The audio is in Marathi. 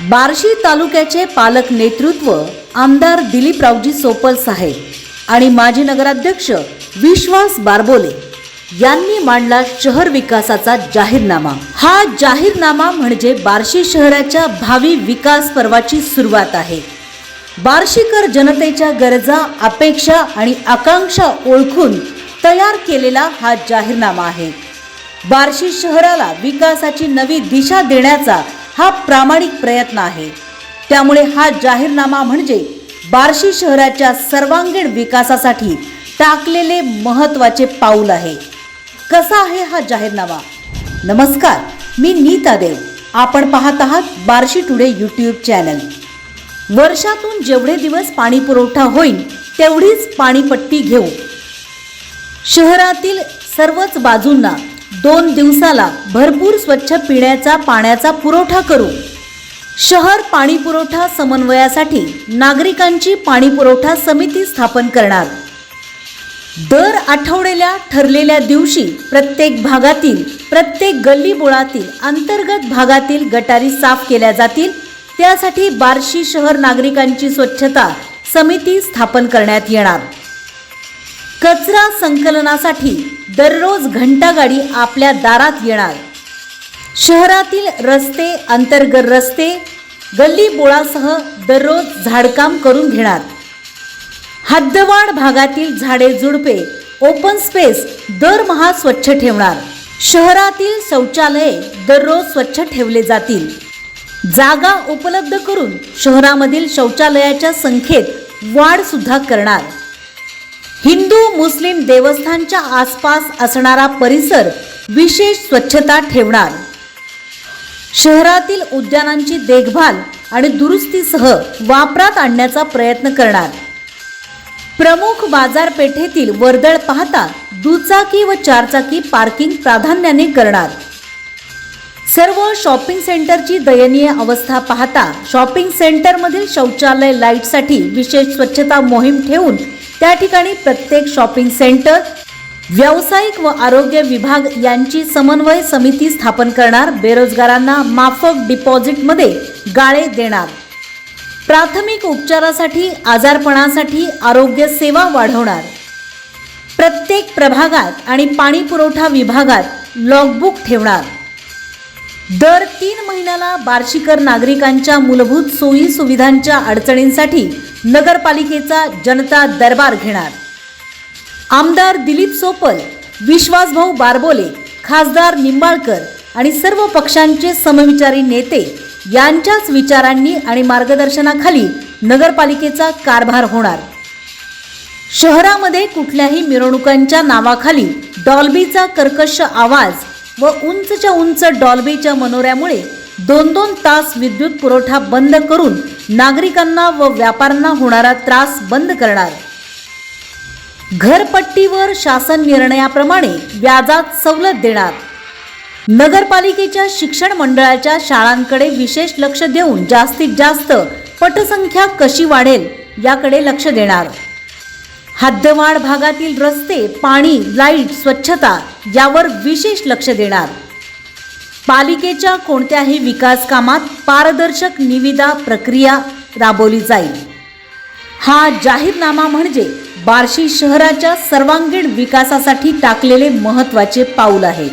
बार्शी तालुक्याचे पालक नेतृत्व आमदार दिलीपरावजी सोपल साहेब आणि माजी नगराध्यक्ष विश्वास बारबोले यांनी मांडला शहर विकासाचा जाहीरनामा. हा जाहीरनामा म्हणजे बार्शी शहराच्या भावी विकास पर्वाची सुरुवात आहे. बार्शीकर जनतेच्या गरजा अपेक्षा आणि आकांक्षा ओळखून तयार केलेला हा जाहीरनामा आहे. बार्शी शहराला विकासाची नवी दिशा देण्याचा हा प्रामाणिक प्रयत्न आहे. त्यामुळे हा जाहीरनामा म्हणजे बार्शी शहराच्या सर्वांगीण विकासासाठी टाकलेले महत्त्वाचे पाऊल आहे. कसा आहे हा जाहीरनामा? नमस्कार मी नीता देव. आपण पाहत आहात बार्शी टुडे यूट्यूब चॅनल. वर्षातून जेवढे दिवस पाणी पुरवठा होईल तेवढीच पाणीपट्टी घेऊ. शहरातील सर्वच बाजूंना दोन दिवसाला भरपूर स्वच्छ पिण्याचा पाण्याचा पुरवठा करू. शहर पाणी पुरवठा समन्वयासाठी नागरिकांची पाणी पुरवठा समिती स्थापन करणार. दर आठवड्याला ठरलेल्या दिवशी प्रत्येक भागातील प्रत्येक गल्लीबोळातील अंतर्गत भागातील गटारी साफ केल्या जातील. त्यासाठी बार्शी शहर नागरिकांची स्वच्छता समिती स्थापन करण्यात येणार. कचरा संकलनासाठी दररोज घंटागाडी आपल्या दारात येणार. शहरातील रस्ते अंतर्गत रस्ते गल्ली बोळासह दररोज झाडकाम करून घेणार. हद्दवाड भागातील झाडे झुडपे ओपन स्पेस दरमहा स्वच्छ ठेवणार. शहरातील शौचालये दररोज स्वच्छ ठेवले जातील. जागा उपलब्ध करून शहरामधील शौचालयाच्या संख्येत वाढ सुद्धा करणार. हिंदू मुस्लिम देवस्थानच्या आसपास असणारा परिसर विशेष स्वच्छता ठेवणार. शहरातील उद्यानांची देखभाल आणि दुरुस्तीसह वापरात आणण्याचा प्रयत्न करणार. प्रमुख बाजारपेठेतील वर्दळ पाहता दुचाकी व चारचाकी पार्किंग प्राधान्याने करणार. सर्व शॉपिंग सेंटरची दयनीय अवस्था पाहता शॉपिंग सेंटरमधील शौचालय लाईटसाठी विशेष स्वच्छता मोहीम ठेवून त्या ठिकाणी प्रत्येक शॉपिंग सेंटर व्यावसायिक व आरोग्य विभाग यांची समन्वय समिती स्थापन करणार बेरोजगारांना माफक डिपॉझिटमध्ये गाळे देणार. प्राथमिक उपचारासाठी आजारपणासाठी आरोग्य सेवा वाढवणार. प्रत्येक प्रभागात आणि पाणी पुरवठा विभागात लॉगबुक ठेवणार. दर तीन महिन्याला बार्शीकर नागरिकांच्या मूलभूत सोयी सुविधांच्या अडचणींसाठी नगरपालिकेचा जनता दरबार घेणार. आमदार दिलीप सोपल विश्वासभाऊ बारबोले खासदार निंबाळकर आणि सर्व पक्षांचे समविचारी नेते यांच्याच विचारांनी आणि मार्गदर्शनाखाली नगरपालिकेचा कारभार होणार. शहरामध्ये कुठल्याही मिरवणुकांच्या नावाखाली डॉल्बीचा कर्कश आवाज व उंचच्या उंच डॉल्बीच्या मनोऱ्यामुळे दोन दोन तास विद्युत पुरवठा बंद करून नागरिकांना व व्यापाऱ्यांना होणारा त्रास बंद करणार. घरपट्टीवर शासन निर्णयाप्रमाणे व्याजात सवलत देणार. नगरपालिकेच्या शिक्षण मंडळाच्या शाळांकडे विशेष लक्ष देऊन जास्तीत जास्त पटसंख्या कशी वाढेल याकडे लक्ष देणार. हद्दवाढ भागातील रस्ते पाणी लाइट स्वच्छता यावर विशेष लक्ष देणार. पालिकेच्या कोणत्याही विकास कामात पारदर्शक निविदा प्रक्रिया राबवली जाईल. हा जाहीरनामा म्हणजे बार्शी शहराच्या सर्वांगीण विकासासाठी टाकलेले महत्त्वाचे पाऊल आहे.